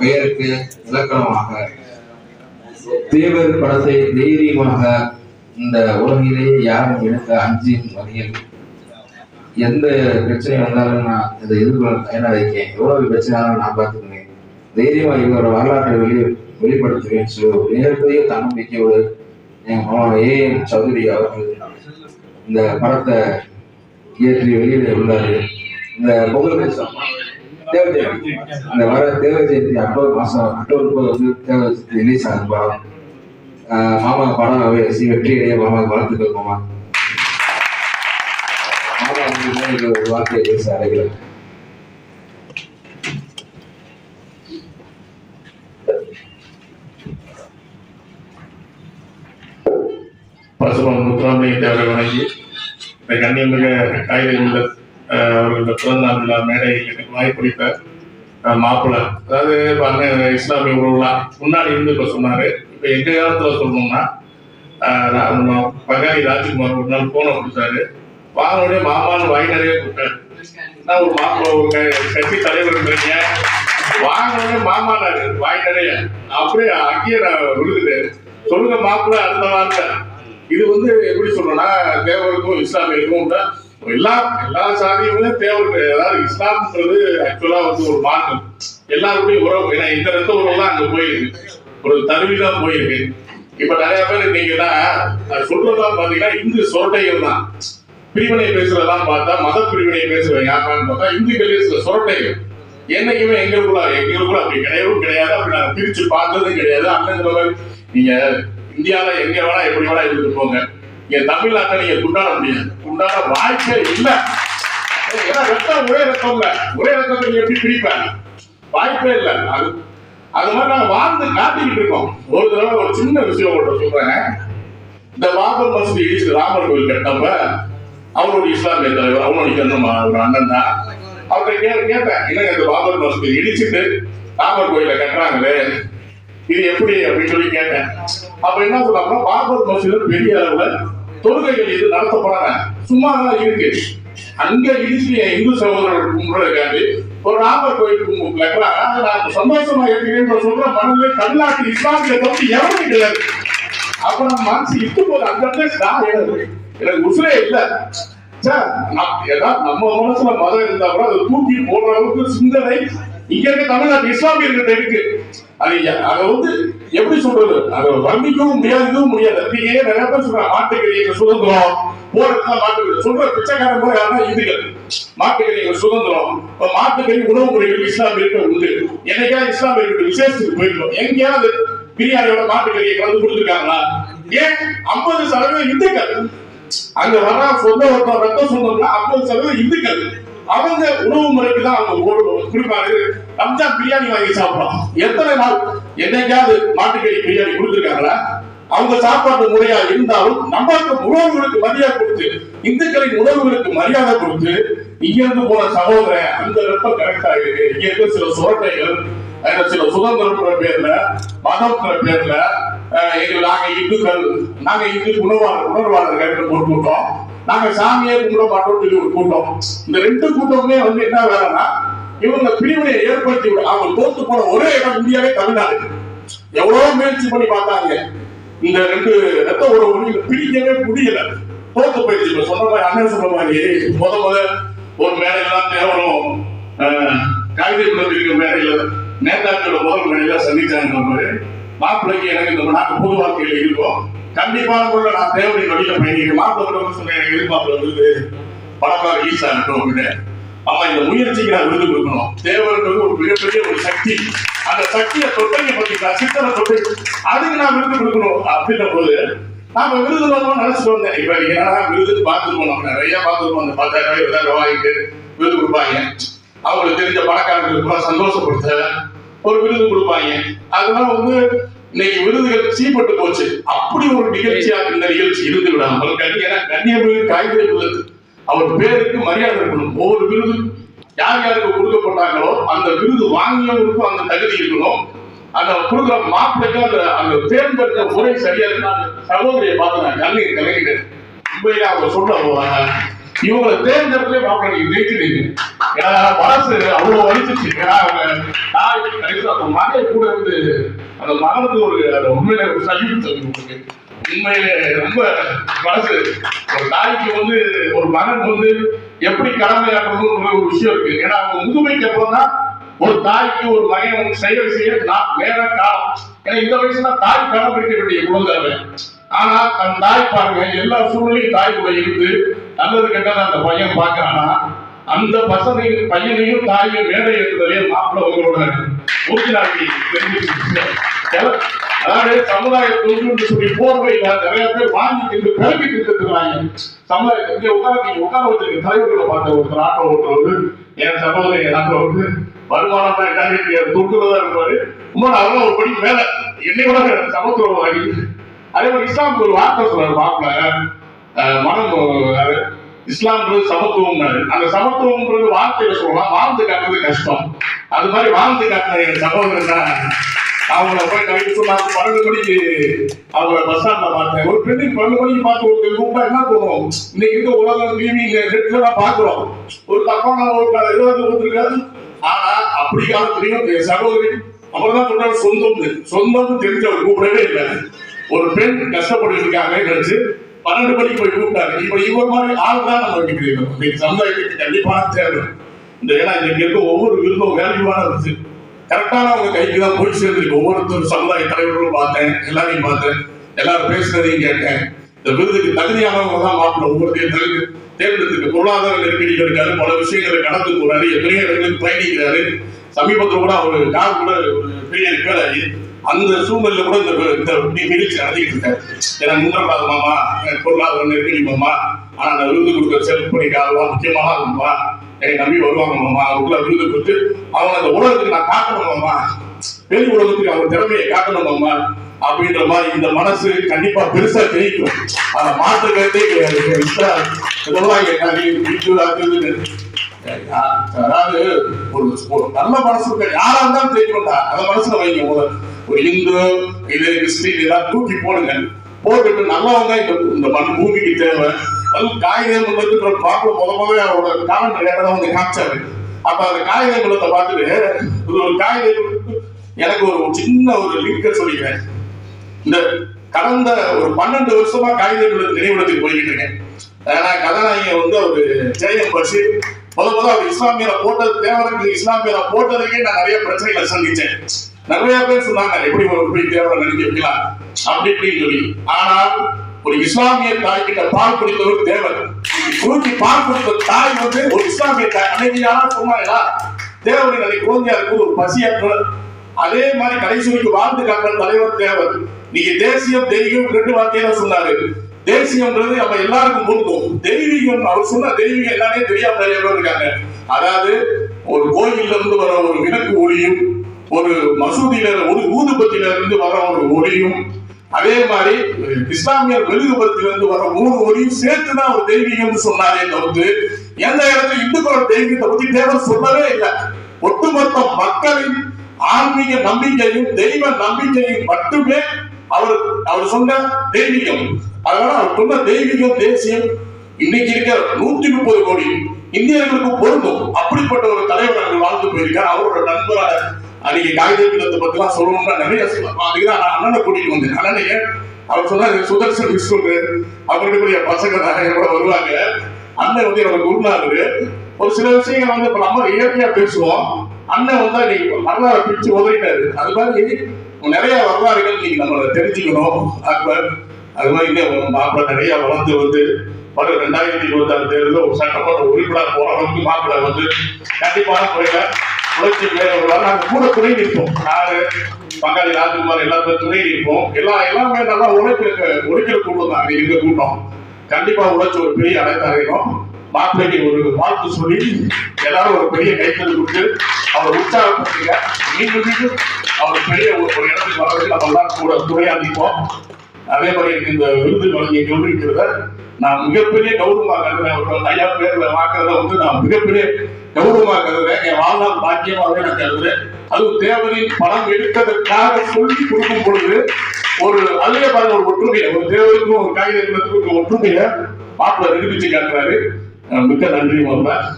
பெயருக்கு இலக்கணமாக தேவர் படத்தை தைரியமாக இந்த உலகிலேயே யாரும் எடுக்க அஞ்சின் வகையில் எந்த பிரச்சனை வந்தாலும் நான் இதை எதிர்கொள்ள தயாராக இருக்கேன் எவ்வளவு பிரச்சனையாலும் நான் பார்த்துக்கிறேன். தைரியமாக இவரோட வரலாற்றை வெளியே வெளிப்படுத்துவேன் சொல்லி. மிகப்பெரிய தன்னம்பிக்கையோடு என் மாமா ஏ எம் சௌதரி அவர்கள் இந்த படத்தை இயற்றி வெளியிட உள்ளார் இந்த புகழ்பெற்ற தேவ ஜெயந்தி இந்த வர தேவ ஜெயந்தி அக்டோபர் மாசம் அக்டோபர் முப்பது வந்து தேவ ஜெயந்தி ரிலீஸ் ஆகுது மாமா படம் வெற்றி வெற்றி அடைய மாமா வாழ்த்துக்கள் மாமா. மாமா ஒரு வார்த்தையை பேச அழைக்கிறேன் பசுமன் முத்துராமலிங்க தேவரை வணங்கி. இந்த கண்ணியமிக காய்கறி உள்ள அஹ், பிறந்தநாள் விழா மேடையில் எனக்கு வாய்ப்பளித்த அஹ், மாப்பிள்ளை. அதாவது இப்ப அண்ணன் இஸ்லாமிய உறவுலாம் முன்னாடி இருந்து இப்ப சொன்னாரு. இப்ப எங்க காலத்துல சொல்லணும்னா நம்ம பங்காளி ராஜ்குமார் ஒரு நாள் போன கொடுத்தாரு. வாங்கினோடனே மாமான்னு வாய் நிறைய கொடுத்தாரு நான் ஒரு மாப்பிள்ள ஒரு க- கட்சி தலைவருன்றீங்க வாங்கினோடனே மாமானாரு வாய் நிறைய. அப்படியே அங்கேயே நான் விழுதுட்டேன் சொல்லுங்க மாப்பிள்ள அடுத்த வார்த்தை. இது வந்து எப்படி சொல்லணும்னா தேவருக்கும் இஸ்லாமியருக்கும் உள்ள எல்லா எல்லா சாதியுமே தேவருக்கு அதாவது இஸ்லாம்ன்றது ஆக்சுவலா வந்து ஒரு மார்க்கம் எல்லாருக்குமே உறவு ஏன்னா இந்த ரத்த உறவு தான் அங்க போயிருக்கு. ஒரு தருவி தான் போயிருக்கு. இப்ப நிறைய பேர் இன்னைக்குன்னா சொல்றதெல்லாம் பாத்தீங்கன்னா இந்து சொரட்டைகள் தான். பிரிவினை பேசுறதெல்லாம் பார்த்தா மத பிரிவினை பேசுறவங்க யாருன்னு பார்த்தா இந்துக்கள் சில சொரட்டைகள். என்னைக்குமே எங்களுக்குள்ள எங்களுக்குள்ள அப்படி கிடையவும் கிடையாது. அப்படி நாங்க பிரிச்சு பார்த்ததும் கிடையாது. அண்ணங்கிற மாதிரி நீங்க இந்தியாவில எங்க வேணா எப்படி வேணா இருந்துட்டு போங்க. இங்க தமிழ்நாட்டை நீங்க குண்டாட முடியாது. குண்டாட வாய்ப்பே இல்லை. ஏன்னா ரத்தம் ஒரே ரத்தம் இல்ல. ஒரே ரத்தத்தை நீங்க எப்படி பிரிப்பாங்க வாய்ப்பே இல்ல. அது அது மாதிரி நாங்க வாழ்ந்து காட்டிக்கிட்டு இருக்கோம். ஒரு தடவை ஒரு சின்ன விஷயம் உங்கள்ட்ட சொல்றேன். இந்த பாபர் மசூதி இடிச்சு ராமர் கோயில் கட்டப்ப அவருடைய இஸ்லாமிய தலைவர் அவனுடைய நம்ம ஒரு அண்ணன் தான். அவர்கிட்ட கே கேட்டேன் என்னங்க இந்த பாபர் மசூதி இடிச்சுட்டு ராமர் கோயில கட்டுறாங்களே? இது எப்படி அப்படின்னு சொல்லி கேட்டேன். அப்ப என்ன சொன்னாங்கன்னா பாபர் மசூதியில பெரிய அளவுல தொழுகைகள் இது நடத்தப்படாத. சும்மா தான் இருக்கு. அங்க இடிச்சு இந்து சகோதரர்கள் கும்பிடுறதுக்காண்டி ஒரு ராமர் கோயில் கும்பு நான் சந்தோஷமா இருக்கிறேன் சொல்ற மனதில் தமிழ்நாட்டு இஸ்லாமிய தவிர எவரும் கிடையாது அப்ப நம்ம மனசு இட்டு போது அந்த இடத்துல எனக்கு உசுரே இல்ல. சார் நான் ஏதாவது நம்ம மனசுல மதம் இருந்தா கூட அதை தூக்கி போடுற அளவுக்கு சிந்தனை இங்க இருக்க தமிழ்நாட்டு இஸ்லாமியர்கிட்ட இருக்கு அது அதை வந்து எப்படி சொல்றது? அதை வர்ணிக்கவும் முடியாது இதுவும் முடியாது. நீங்க ஏன் நிறைய பேர் சொல்றாங்க மாட்டுக்கறி சுதந்திரம். போறதுதான் மாட்டுக்கறி சொல்ற பிச்சைக்காரன் கூட யாருன்னா இதுகள் மாட்டுக்கறி சுதந்திரம். இப்ப மாட்டுக்கறி உணவு முறைகள் இஸ்லாமியர்கிட்ட உண்டு. என்னைக்கா இஸ்லாமியர்கிட்ட விசேஷத்துக்கு போயிருக்கோம். எங்கேயாவது பிரியாணியோட மாட்டுக்கறியை கலந்து கொடுத்துருக்காங்களா? ஏன்? ஐம்பது சதவீதம் இந்துக்கள். அங்க வர சொந்த ஒருத்தர் ரத்த சொந்தம்னா ஐம்பது சதவீதம் இந்துக்கள். அவங்க உணவு முறைக்கு தான் அவங்க ஓடுவோம் குறிப்பாக ரம்ஜான் பிரியாணி வாங்கி சாப்பிடலாம். எத்தனை நாள்? என்னைக்காவது மாட்டுக்கறி பிரியாணி கொடுத்துருக்காங்களா? அவங்க சாப்பாட்டு முறையா இருந்தாலும் நம்மளுக்கு உணவுகளுக்கு மரியாதை கொடுத்து இந்துக்களின் உணவுகளுக்கு மரியாதை கொடுத்து இங்கிருந்து போன சகோதரன் அந்த வெப்பம் கரெக்டா இருக்கு. இங்க இருக்க சில சுரட்டைகள் அதுல சில சுதந்திரம்ன்ற பேர்ல மதம்ன்ற பேர்ல அஹ், எங்க நாங்க இந்துக்கள் நாங்க இந்து உணவாளர் உணர்வாளர்கள் ஒரு நாங்க சாமியே கும்பிட மாட்டோம் சொல்லி ஒரு கூட்டம். இந்த ரெண்டு கூட்டமுமே வந்து என்ன வேலைன்னா இவங்க பிரிவினை ஏற்படுத்தி விட அவங்க தோத்து போன ஒரே இடம் இந்தியாவே தமிழ்நாடு. எவ்வளவு முயற்சி பண்ணி பார்த்தாங்க. இந்த ரெண்டு ரத்த உறவு இங்க பிரிக்கவே முடியல. தோத்து போயிடுச்சு. இப்ப சொன்ன மாதிரி அண்ணன் சொன்ன மாதிரி முத முத ஒரு மேடையெல்லாம் தேவரும் காகித இருக்கிற மேடையில நேதாக்களோட முதல் மேடையில சந்திச்சாங்க மாதிரி மாப்பிள்ளைக்கு எனக்கு இந்த நாட்டு பொது வாழ்க்கையில இருக்கும். கண்டிப்பான கூட நான் தேவரின் வழியில பயணிக்கிறேன். மாப்பிள்ளை சொன்ன எதிர்பார்ப்பு சொன்னேன் எனக்கு எதிர்பார்ப்புல வந்து பணக்கார ஈஸா இருக்கும் அப்படின்னு. ஆமா இந்த முயற்சிக்கு நான் விருது கொடுக்கணும். தேவர்களுக்கு ஒரு மிகப்பெரிய ஒரு சக்தி. அந்த சக்தியை தொட்டையை பத்தி சித்தனை தொட்டை அதுக்கு நான் விருது கொடுக்கணும் அப்படின்ற போது நாம விருது வாங்கணும் நினைச்சிட்டு வந்தேன். இப்ப நீங்க என்னன்னா விருது பார்த்துருக்கோம் நம்ம நிறைய பார்த்துருப்போம் அந்த பத்தாயிரம் ரூபாய் இருபதாயிரம் வாங்கிட்டு விருது கொடுப்பாங்க. அவங்களுக்கு தெரிஞ்ச பணக்காரங்களுக்கு சந்தோஷப்படுத்த ஒரு விருது கொடுப்பாங்க. அதெல்லாம் வந்து இன்னைக்கு விருதுகள் சீப்பட்டு போச்சு. அப்படி ஒரு நிகழ்ச்சியாக இந்த நிகழ்ச்சி இருந்து விடாமல் கண்ணி ஏன்னா கன்னியமிகு காய்கறி விருது அவர் பேருக்கு மரியாதை இருக்கணும். ஒவ்வொரு விருது யார் யாருக்கு கொடுக்கப்பட்டாங்களோ அந்த விருது வாங்கியவருக்கும் அந்த தகுதி இருக்கணும். அந்த கொடுக்குற மாப்பிள்ளைக்கு அந்த அந்த தேர்ந்தெடுத்த முறை சரியா இருந்தா அந்த சகோதரியை பார்த்து நான் கண்ணீர் கலைஞர் உண்மையிலே அவங்க சொல்ல போவாங்க இவங்களை தேர்ந்தெடுக்கவே மாப்பிள்ளை நீங்க ஜெயிச்சிட்டீங்க ஏன்னா மனசு அவ்வளவு வலிச்சிச்சு ஏன்னா அவங்க தாய் கடைசியில் அந்த மகன் கூட இருந்து அந்த மகனுக்கு ஒரு அந்த உண்மையில ஒரு சல்யூட் தருது உங்களுக்கு. உண்மையிலே ரொம்ப மனசு. ஒரு தாய்க்கு வந்து ஒரு மகன் வந்து எப்படி கடமையாற்றணும்னு ஒரு விஷயம் இருக்கு. ஏன்னா அவங்க முதுமைக்கு அப்புறம் தான் ஒரு தாய்க்கு ஒரு மகன் செயல் செய்ய நான் வேற காலம். ஏன்னா இந்த வயசுல தாய் கடைபிடிக்க வேண்டிய குழந்தை ஆனா தன் தாய் பாருங்க எல்லா சூழ்நிலையும் தாய் கூட இருந்து நல்லது கெட்டது அந்த பையன் பார்க்கறானா? அந்த பசனையும் பையனையும் தாயும் மேடை ஏற்றுதலே மாப்பிள்ள உங்களோட ஊர்ஜினாக்கி தெரிஞ்சு அதாவது சமுதாய தொண்டு சொல்லி போர்வையில நிறைய பேர் வாங்கி தின்று பிறகு தின்றுறாங்க சமுதாயத்தை இங்க உட்கார உட்கார வச்சிருக்க தலைவர்களை பார்த்த ஒருத்தர் ஆட்டோ ஓட்டுறவர் என் சகோதரி ஆட்டோ வந்து வருமானம் தான் என்ன இருப்பாரு. உங்களோட அதெல்லாம் ஒரு படி மேல. என்னை விட சமத்துவவாதி அதே மாதிரி இஸ்லாமுக்கு ஒரு வார்த்தை சொல்றாரு மாப்பிள்ள. மனம் இஸ்லாம்ன்றது சமத்துவம் அந்த சமத்துவம்ன்றது வார்த்தையில சொல்லலாம் வாழ்ந்து காட்டுறது கஷ்டம். அது மாதிரி வாழ்ந்து காட்டின என் சகோதரன் தான் அவங்கள போய் நைட்டு சொன்னாங்க பன்னெண்டு மணிக்கு அவங்கள பஸ் ஸ்டாண்ட்ல பார்த்தேன். ஒரு பெண்ணுக்கு பன்னெண்டு மணிக்கு பார்த்து ஒரு கூப்பிட்டா என்ன போகும் இன்னைக்கு இருக்க உலகம் டிவி நெட்ல தான் பாக்குறோம் ஒரு தப்பான ஒரு இருபது கொடுத்துருக்காரு. ஆனா அப்படி காலத்துலயும் என் சகோதரி. அப்புறம் தான் சொல்றாரு சொந்தம் சொந்தம்னு தெரிஞ்சவர் கூப்பிடவே இல்லை. ஒரு பெண் கஷ்டப்பட்டு இருக்காங்க நினைச்சு பன்னெண்டு மணிக்கு போய் கூப்பிட்டாங்க. இப்ப இவர் மாதிரி ஆள் தான் நம்ம வைக்கிறோம் இன்னைக்கு சமுதாயத்துக்கு கண்டிப்பான தேவை இந்த ஏன்னா இங்க இருக்க ஒவ்வொரு விருதும் வேல்யூவான இருந்துச்சு. கரெக்டான அவங்க கைக்கு தான் போய் சேர்ந்துருக்கு. ஒவ்வொருத்தர் சமுதாய தலைவர்களும் பார்த்தேன். எல்லாரையும் பார்த்தேன். எல்லாரும் பேசுனதையும் கேட்டேன். இந்த விருதுக்கு தகுதியானவங்க தான் மாப்பிள்ள ஒவ்வொருத்தையும் தகுதி தேர்ந்தெடுத்துக்கு பொருளாதார நெருக்கடிகள் இருக்காரு பல விஷயங்களை கடந்து போறாரு. எத்தனையோ இடங்களுக்கு பயணிக்கிறாரு. சமீபத்தில் கூட அவர் கார் கூட ஒரு பெரிய ரிப்பேர் ஆகி அந்த சூழ்நிலையில கூட இந்த இந்த நிகழ்ச்சி நடத்திட்டு இருக்காரு ஏன்னா முன்னப்படாத மாமா எனக்கு பொருளாதார நெருக்கடி மாமா. ஆனா அந்த விருது கொடுக்குற செலக்ட் பண்ணிக்காதெல்லாம் முக்கியமான இருக்குமா என்னை நம்பி வருவாங்க மாமா. அவங்களுக்குள்ள விருது கொடுத்து அவங்க அந்த உலகத்துக்கு நான் காட்டணும் மாமா. வெளி உலகத்துக்கு அவங்க திறமையை காட்டணும் மாமா. அப்படின்ற மாதிரி இந்த மனசு கண்டிப்பா பெருசா ஜெயிக்கும் அதை மாற்று கருத்தே கிடையாது. அதாவது ஒரு நல்ல மனசு இருக்க யாரா இருந்தாலும் ஜெயிக்கணும்டா அந்த மனசுல வைங்க முதல்ல. இந்து இது கிறிஸ்டின் இதெல்லாம் தூக்கி போடுங்க. போட்டுட்டு நல்லவங்க இந்த இந்த மண் பூமிக்கு தேவை. அது காகிதம் பார்க்க முத முதல்ல அவரோட காலண்டர் கேட்டதை வந்து காமிச்சாரு. அப்ப அந்த காகித பார்த்துட்டு இது ஒரு காகித எனக்கு ஒரு சின்ன ஒரு லிங்க சொல்லிக்கிறேன். இந்த கடந்த ஒரு பன்னெண்டு வருஷமா காகித நினைவிடத்துக்கு போய்கிட்டு இருக்கேன். ஏன்னா கதாநாயகன் வந்து அவரு ஜெயம் பஷீர் முத முதல் அவர் இஸ்லாமியில போட்டது தேவருக்கு இஸ்லாமியில போட்டதுக்கே நான் நிறைய பிரச்சனைகளை சந்திச்சேன் நிறைய பேர் சொன்னாங்க எப்படி ஒரு இப்படி நினைக்க வைக்கலாம்? அப்படி இப்படின்னு சொல்லி. ஆனால் ஒரு இஸ்லாமிய தாய் கிட்ட பால் குடித்தவர் தேவர் தூக்கி பால் குடித்த தாய் வந்து ஒரு இஸ்லாமிய தாய் அன்னைக்கு யாரும் சொன்னாங்களா? தேவரின் அதை குழந்தையா இருக்கும் ஒரு பசியாற்றல் அதே மாதிரி கடைசி வாழ்ந்து காட்டுற தலைவர் தேவர் நீங்க தேசியம் தெய்வம் ரெண்டு வார்த்தையில சொன்னாரு. தேசியம்ன்றது நம்ம எல்லாருக்கும் பொருந்தும். தெய்வீகம் அவர் சொன்ன தெய்வீகம் எல்லாமே தெரியாம நிறைய பேர் இருக்காங்க. அதாவது ஒரு கோயில்ல இருந்து வர ஒரு விளக்கு ஒளியும் ஒரு மசூதியில ஒரு ஊதுபத்தில இருந்து வர ஒரு ஒளியும் அதே மாதிரி இஸ்லாமியர் மெழுகுபத்திலிருந்து வர மூணு ஒளியும் சேர்த்து தான் ஒரு தெய்வீகம்னு சொன்னாரே தவிர்த்து எந்த இடத்துல இந்துக்களோட தெய்வீகத்தை பத்தி தேவர் சொல்லவே இல்லை. ஒட்டுமொத்த மக்களின் ஆன்மீக நம்பிக்கையும் தெய்வ நம்பிக்கையும் மட்டுமே அவர் அவர் சொன்ன தெய்வீகம். அதனால அவர் சொன்ன தெய்வீகம் தேசியம் இன்னைக்கு இருக்கிற நூத்தி முப்பது கோடி இந்தியர்களுக்கு பொருந்தும். அப்படிப்பட்ட ஒரு தலைவர் அங்கு வாழ்ந்து போயிருக்கார் அவரோட நண்பராக அன்னைக்கு காகித பத்தி பத்திலாம் சொல்லணும்னா நிறைய சொல்லலாம் அதுக்குதான் நான் அண்ணனை கூட்டிட்டு வந்தேன். அண்ணனைய அவர் சொன்னாரு சுதர்சன் விஸ்வரு அவருடைய பசங்க நிறைய கூட வருவாங்க. அண்ணன் வந்து என்னோட குருநாதர். ஒரு சில விஷயங்கள் வந்து இப்ப நம்ம இயற்கையா பேசுவோம். அண்ணன் வந்து இன்னைக்கு வரலாறு பிரிச்சு உதவிட்டாரு அது மாதிரி நிறைய வரலாறுகள் நீங்க நம்ம தெரிஞ்சுக்கணும். அக்பர் அது மாதிரி இன்னும் மாப்பிள்ளை நிறைய வளர்ந்து வந்து வரும். ரெண்டாயிரத்தி இருபத்தி ஆறு தேர்தலில் ஒரு சட்டமன்ற உறுப்பினர் போற அளவுக்கு மாப்பிள்ளை வந்து கண்டிப்பான முறையில உணர்ச்சி வேறவர்களால் நாங்கள் கூட துணை நிற்போம். நாலு பங்காளி ராஜ்குமார் எல்லாருமே துணை நிற்போம். எல்லா எல்லாமே நல்லா உழைப்பிருக்க உழைக்கிற கூட்டம் தான். எங்க கூட்டம். கண்டிப்பா உழைச்சு ஒரு பெரிய அடைத்தாரையும் மாப்பிள்ளைக்கு ஒரு வாழ்த்து சொல்லி எல்லாரும் ஒரு பெரிய கைத்தறி கொடுத்து அவர் உற்சாகப்படுத்துங்க மீண்டும் மீண்டும் அவர் பெரிய ஒரு இடத்துக்கு வர்றதுக்கு நம்ம எல்லாம் கூட துணையா அதே மாதிரி எனக்கு இந்த விருது வழங்கிய கௌரவிக்கிறத நான் மிகப்பெரிய கௌரவமாக கருதுறேன். ஐயா பேர்ல வாக்குறத வந்து நான் மிகப்பெரிய கௌரவமா கருதுறேன். என் வாழ்நாள் பாக்கியமாகவே நான் கருதுறேன். அதுவும் தேவரின் பணம் எடுத்ததற்காக சொல்லி கொடுக்கும் பொழுது ஒரு அதுவே பாருங்க ஒரு ஒற்றுமையை ஒரு தேவருக்கும் ஒரு காகிதத்துக்கும் ஒற்றுமையை மாப்பிள்ள நிரூபிச்சு காட்டுறாரு. மிக்க நன்றி மாப்பிள்ள.